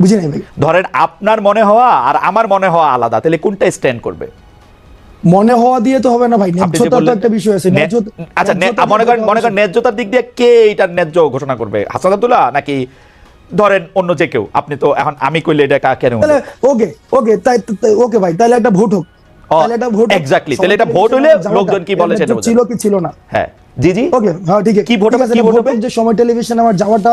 বুঝি নাই ভাই। ধরেন আপনার মনে হওয়া আর আমার মনে হওয়া আলাদা তাহলে কোনটা স্ট্যান্ড করবে? মনে হওয়া দিয়ে তো হবে না ভাই ন্যায্যতার একটা বিষয় আছে আচ্ছা মনে করেন মনে করেন ন্যায্যতার দিক দিয়ে কে এটার ন্যায্য ঘোষণা করবে? হাসান আব্দুল্লাহ নাকি ধরেন অন্য যে কেউ? আপনি তো এখন আমি কইলে এটা কা- কেন ওকে ওকে তাই ওকে ভাই তাহলে একটা ভোট হোক। তাহলে একটা ভোট exactly, তাহলে এটা ভোট হলে লোকজন কি বলে সেটা ছিল কি ছিল না। হ্যাঁ জি জি। ওকে হ্যাঁ ঠিক আছে কি ভোট হবে, কি ভোট ভোট হবে? যে সময় টেলিভিশন আমার যাওয়াটা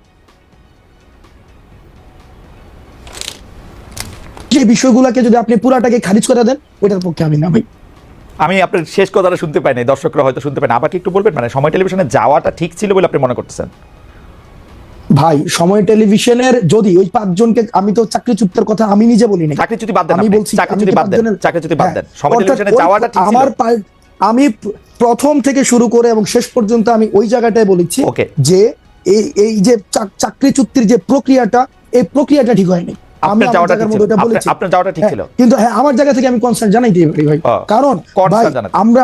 সেই বিষয়গুলোকে যদি আপনি পুরাটাকে খারিজ করে দেন ওইটার পক্ষে আমি না ভাই আমি আপনার শেষ কথাটা শুনতে পাই নাই দর্শকরা হয়তো শুনতে পাই না আবার একটু বলবেন মানে সময় টেলিভিশনে যাওয়াটা ঠিক ছিল বলে আপনি মনে করতেছেন ভাই সময় টেলিভিশনের যদি ওই পাঁচজনকে আমি তো চাকরিচ্যুতের কথা আমি নিজে বলি না চাকরিচ্যুতি বাদ দেন আমি বলছি চাকরিচ্যুতি আমি কি বাদ দেন। পাঁচজনের- চাকরিচ্যুতি বাদ দেন। সময় টেলিভিশনে যাওয়াটা ঠিক ছিল। আমার আমি প্রথম থেকে শুরু করে এবং শেষ পর্যন্ত আমি ওই জায়গাটায় বলেছি. যে এই এই যে চাক- চাকরি চুক্তির যে প্রক্রিয়াটা এই প্রক্রিয়াটা ঠিক হয়নি আপনার যাওয়াটা যাওয়াটা ঠিক হ্যাঁ, ছিল। কিন্তু হ্যাঁ আমার জায়গা থেকে আমি কনসার্ন জানাই দিই ভাই কারণ আমরা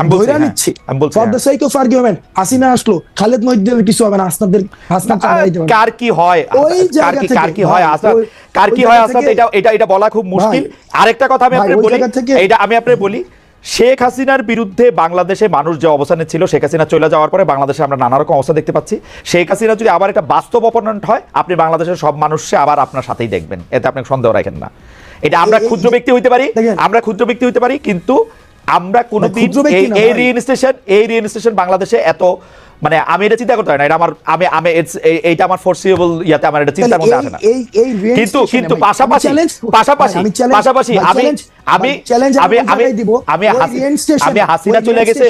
আমি ধরে হ্যাঁ। নিচ্ছি। ফর হ্যাঁ। The sake of argument Hasina আসলো খালেদ মহিউদ্দিনের কিছু হবে না হাসনাদের হাসনাদ চালাতে দিতে পারবে। কার কি হয়? ওই জায়গা থেকে, কার কি হয় ভাই, কার কি হয় জায়গা এটা এটা এটা বলা খুব মুশকিল। আরেকটা কথা আমি আপনাকে বলি এটা আমি আপনাকে বলি শেখ হাসিনার বিরুদ্ধে বাংলাদেশে মানুষ যে অবস্থানে ছিল শেখ হাসিনা চলে যাওয়ার পরে বাংলাদেশে আমরা নানা রকম অবস্থা দেখতে পাচ্ছি। শেখ হাসিনা যদি আবার একটা বাস্তব অপোনেন্ট হয় আপনি বাংলাদেশের সব মানুষকে আবার আপনার সাথেই দেখবেন। এতে আপনি সন্দেহ রাখেন না। এটা আমরা ক্ষুদ্র ব্যক্তি হইতে পারি আমরা ক্ষুদ্র ব্যক্তি হইতে পারি কিন্তু আমরা কোনোদিন ক্ষুদ্র এই না এই ভাই। রিয়েন স্টেশন এই রিয়েন বাংলাদেশে এত মানে আমি এটা চিন্তা করতে হয় না এটা আমার আমি আমি এইটা আমার ফোরসিয়েবল ইয়াতে আমার এটা চিন্তার মধ্যে আসে না। এই এই রেঞ্জ কিন্তু কিন্তু পাশাপাশি পাশাপাশি আমি পাশাপাশি আমি আমি আমি আমি আমি আমি হাসি- আমি হাসিনা চলে গেছে।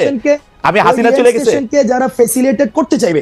আমি হাসিনা চলে গেছে। যারা ফেসিলিটেট করতে চাইবে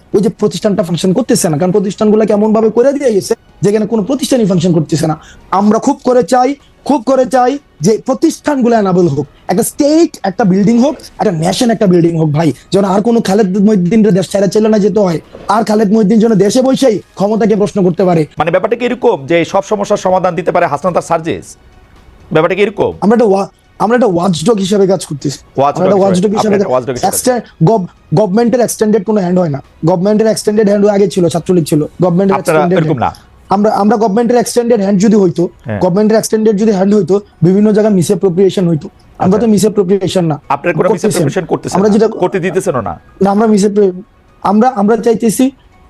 ওই যে প্রতিষ্ঠানটা ফাংশন করতেছে না কারণ প্রতিষ্ঠানগুলো কেমন ভাবে করে দিয়ে গেছে যেখানে কোনো প্রতিষ্ঠানই ফাংশন করতেছে না। আমরা খুব করে চাই খুব করে চাই যে প্রতিষ্ঠানগুলো অ্যানাবল হোক। একটা স্টেট একটা বিল্ডিং হোক একটা ন্যাশন একটা বিল্ডিং হোক ভাই। যেন আর কোনো খালেদ মহিদ্দিন দেশ ছেড়ে চলে না যেতে হয়। আর খালেদ মহিদ্দিন যেন দেশে বসেই ক্ষমতাকে প্রশ্ন করতে পারে। মানে ব্যাপারটা কি এরকম যে সব সমস্যার সমাধান দিতে পারে হাসনাত সার্জেস? ব্যাপারটা কি এরকম? আমরা একটা আমরা একটা ওয়াচডগ হিসেবে কাজ করতেছি। আমরা ওয়াচডগ হিসেবে। গভর্নমেন্টের এক্সটেন্ডেড কোনো হ্যান্ড হয় না। গভর্নমেন্টের এক্সটেন্ডেড হ্যান্ড আগে ছিল ছাত্রলীগ ছিল। গভর্নমেন্টের না। আমরা আমরা গভর্নমেন্টের এক্সটেন্ডেড হ্যান্ড যদি হইতো হ্যাঁ। গভর্নমেন্টের এক্সটেন্ডেড যদি হ্যান্ড হইতো বিভিন্ন জায়গায় মিসঅ্যাপ্রোপ্রিয়েশন হইতো। আমরা তো মিসঅ্যাপ্রোপ্রিয়েশন না। আপনার কোনো করতেছেন। মিসঅ্যাপ্রিপেশন করতেছেন আমরা যেটা করতে দিতেছেন না। না আমরা মিসঅ্যাপ্রো আমরা আমরা চাইতেছি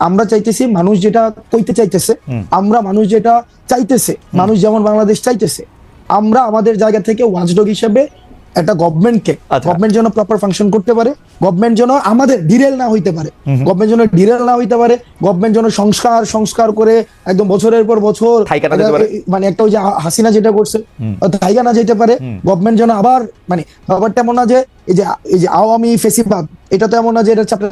আমরা চাইতেছি মানুষ যেটা কইতে চাইতেছে আমরা মানুষ যেটা চাইতেছে মানুষ যেমন বাংলাদেশ চাইতেছে আমরা আমাদের জায়গা থেকে ওয়াচডগ হিসেবে একটা গভর্নমেন্টকে আচ্ছা। গভর্নমেন্ট যেন প্রপার ফাংশন করতে পারে গভর্নমেন্ট যেন আমাদের ডিরেল না হইতে পারে গভর্নমেন্ট যেন ডিরেল না হইতে পারে গভর্নমেন্ট যেন সংস্কার সংস্কার করে একদম বছরের পর বছর থাইকা মানে একটা ওই যে হাসিনা যেটা করছে থাইগা না যেতে পারে গভর্নমেন্ট যেন আবার মানে ব্যাপারটা এমন না যে এই যে এই যে আওয়ামী ফেসিবাদ এটা তো এমন না যে এটা চ্যাপ্টার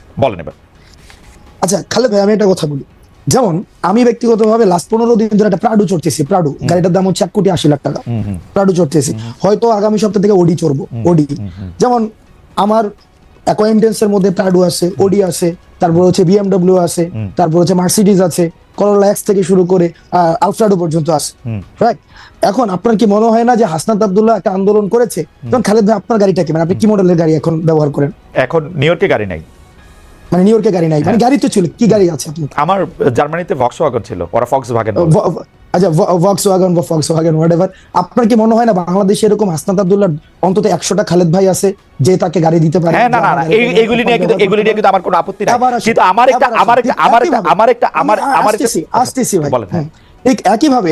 বলেন এবার। আচ্ছা খালে ভাই আমি একটা কথা বলি। যেমন আমি ব্যক্তিগতভাবে লাস্ট পনেরো দিন ধরে একটা প্রাডু চড়তেছি প্রাডু গাড়িটার দাম হচ্ছে এক কোটি আশি লাখ টাকা। প্রাডু চড়তেছি। হয়তো আগামী সপ্তাহ থেকে ওডি চড়বো ওডি যেমন আমার অ্যাকোয়েন্টেন্সের মধ্যে প্রাডু আছে ওডি আছে তারপর হচ্ছে বিএমডব্লিউ আছে তারপর হচ্ছে মার্সিডিজ আছে করোলা এক্স থেকে শুরু করে আলফ্রাডো পর্যন্ত আছে রাইট এখন আপনার কি মনে হয় না যে হাসনাত আব্দুল্লাহ একটা আন্দোলন করেছে? তখন খালেদ ভাই আপনার গাড়িটা কি? মানে আপনি কি মডেলের গাড়ি এখন ব্যবহার করেন? এখন নিউ ইয়র্কে গাড়ি নাই। মানে নিউ ইয়র্কে গাড়ি নাই। মানে গাড়ি তো ছিল কি গাড়ি আছে আপনার? আমার জার্মানিতে ভক্স ওয়াগন ছিল ওরা ফক্স ভাগেন আচ্ছা ভক্স ওয়াগন বা ফক্স ওয়াগন হোয়াট এভার আপনার কি মনে হয় না বাংলাদেশে এরকম হাসনাত আব্দুল্লাহ অন্তত একশোটা খালেদ ভাই আছে যে তাকে গাড়ি দিতে পারে? হ্যাঁ না না এইগুলি নিয়ে কিন্তু এগুলি নিয়ে কিন্তু আমার কোনো আপত্তি নাই। কিন্তু আমার একটা আমার একটা আমার একটা আমার একটা আমার আমার একটা- আসতেছি, ভাই। বলেন হ্যাঁ। ঠিক একইভাবে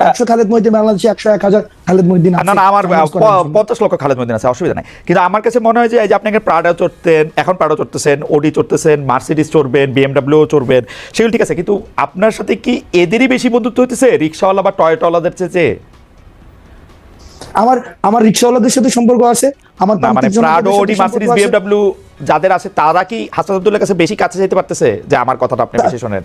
একশো খালেদ মহিউদ্দিন বাংলাদেশে একশো এক হাজার খালেদ মহিউদ্দিন না না আমার চালান করার প- জন্য। পঞ্চাশ লক্ষ খালেদ মদিন আছে অসুবিধা নাই। কিন্তু আমার কাছে মনে হয় যে এই যে আপনি প্রাডা চড়তেন এখন প্রাডা চড়তেছেন ওডি চড়তেছেন মার্সিডিস চড়বেন বিএমডাব্লিউ চড়বেন সেগুলো ঠিক আছে কিন্তু আপনার সাথে কি এদেরই বেশি বন্ধুত্ব হইতেছে রিক্সাওয়ালা বা টয়টওয়ালাদের চেয়ে? আমার আমার রিক্সাওয়ালাদের সাথে সম্পর্ক আছে আমার মানে প্রাডো ওডি মার্সিডিস বিএমডাব্লিউ যাদের আছে তারা কি হাসান আব্দুল্লাহ কাছে বেশি কাছে যেতে পারতেছে? যে আমার কথাটা আপনি বেশি শোনেন।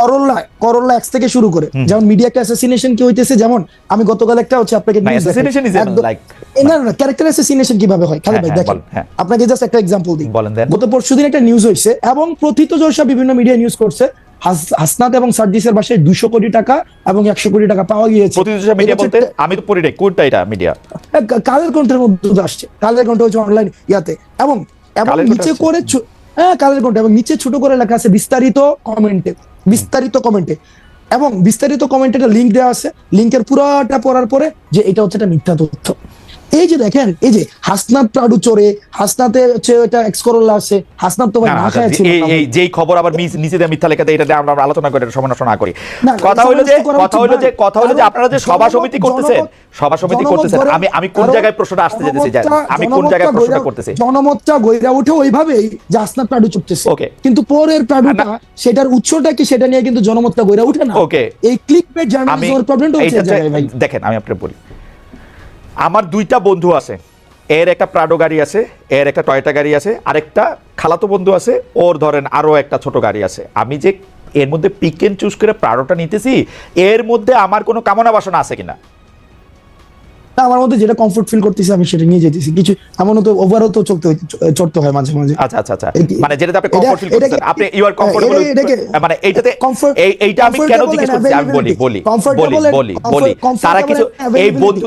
করোলা করোলা এক্স থেকে শুরু করে। যেমন মিডিয়া একটা অ্যাসাসিনেশন কি হইতেছে? যেমন আমি গতকাল একটা হচ্ছে আপনাকে না, না ক্যারেক্টার অ্যাসাসিনেশন কীভাবে হয়? খালি হ্যাঁ, ভাই হ্যাঁ, দেখেন। হ্যাঁ। আপনাকে জাস্ট একটা এক্সাম্পল দিই। গত পরশুদিন একটা নিউজ হয়েছে এবং প্রথিতযশা বিভিন্ন মিডিয়া নিউজ করছে। হাসনাত এবং সার্জিসের বাসায় দুশো কোটি টাকা এবং একশো কোটি টাকা পাওয়া গিয়েছে। আমি তো পড়ি কোনটা এটা মিডিয়া কালের কণ্ঠের মধ্যে আসছে। কালের কণ্ঠ হচ্ছে অনলাইন ইয়াতে। এবং এবং নিচে করে হ্যাঁ কালের কণ্ঠ। এবং নিচে ছোট করে লেখা আছে বিস্তারিত কমেন্টে বিস্তারিত কমেন্টে এবং বিস্তারিত কমেন্টে একটা লিঙ্ক দেওয়া আছে। লিঙ্কের পুরোটা পড়ার পরে যে এটা হচ্ছে একটা মিথ্যা তথ্য। এই যে দেখেন এই যে হাসনাত প্রাডু চোরে হাসনাতে হচ্ছে ওটা এক্স করোলা আছে হাসনাত তো ভাই না, না খায় ছিল এই এই যেই খবর আবার নিচে দিয়ে মিথ্যা লেখাতে এটা আমরা আলোচনা করে এটা সমালোচনা করি। কথা হলো যে কথা হলো যে কথা হলো যে আপনারা যে সভা সমিতি করতেছেন সভা সমিতি করতেছেন আমি আমি কোন জায়গায় প্রশ্নটা আসতে যেতেছি আমি কোন জায়গায় প্রশ্নটা করতেছি। জনমতটা গইরা উঠে ওইভাবেই যে আসনাত প্রাডু চুপতেছে। Okay. কিন্তু পরের প্রাডুটা সেটার উৎসটা কি সেটা নিয়ে কিন্তু জনমতটা গইরা উঠে না। Okay. এই ক্লিক পেট জার্নালিজমের প্রবলেমটা হচ্ছে ভাই। দেখেন আমি আপনাকে বলি। আমার দুইটা বন্ধু আছে। এর একটা প্রাডো গাড়ি আছে এর একটা টয়টা গাড়ি আছে আরেকটা খালাতো বন্ধু আছে ওর ধরেন আরও একটা ছোট গাড়ি আছে। আমি যে এর মধ্যে পিক এন্ড চুজ করে প্রাডোটা নিতেছি এর মধ্যে আমার কোনো কামনা বাসনা আছে কিনা? আমার মধ্যে যেটা কমফোর্ট ফিল করতেছি আমি সেটা নিয়ে যেতেছি। কিছু এমনও তো ওভারও তো চলতে চড়তে হয় মাঝে মাঝে। আচ্ছা আচ্ছা আচ্ছা। মানে যেটাতে আপনি কমফোর্ট ফিল করছেন আপনি ইউ আর কমফোর্টেবল মানে এইটাতে এই এইটা আমি কেন জিজ্ঞেস করছি আমি বলি বলি বলি বলি তারা কিছু এই বন্ধু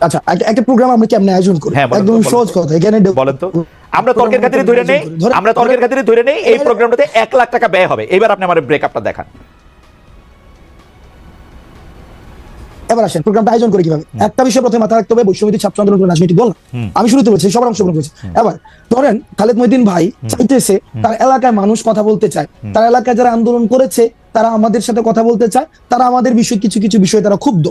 আচ্ছা একটা- প্রোগ্রাম আমরা কেমনে আয়োজন করি হ্যাঁ, একদম সহজ কথা এখানে বলেন তো। আমরা তর্কের খাতিরে ধরে নেই আমরা তর্কের খাতিরে ধরে নেই এই প্রোগ্রামটাতে এক লাখ টাকা ব্যয় হবে। এবার আপনি আমার ব্রেকআপটা দেখান। এবার আসেন প্রোগ্রামটা আয়োজন করে কীভাবে? একটা বিষয় প্রথমে মাথায় রাখতে হবে ছাত্র আন্দোলন রাজনৈতিক দল আমি শুরুতে বলছি সবার অংশগ্রহণ করেছে। এবার ধরেন খালেদ মহিদিন ভাই চাইতেছে তার এলাকায় মানুষ কথা বলতে চায়। তার এলাকায় যারা আন্দোলন করেছে তারা আমাদের সাথে কথা বলতে চায়। তারা আমাদের বিষয় কিছু কিছু বিষয়ে তারা ক্ষুব্ধ।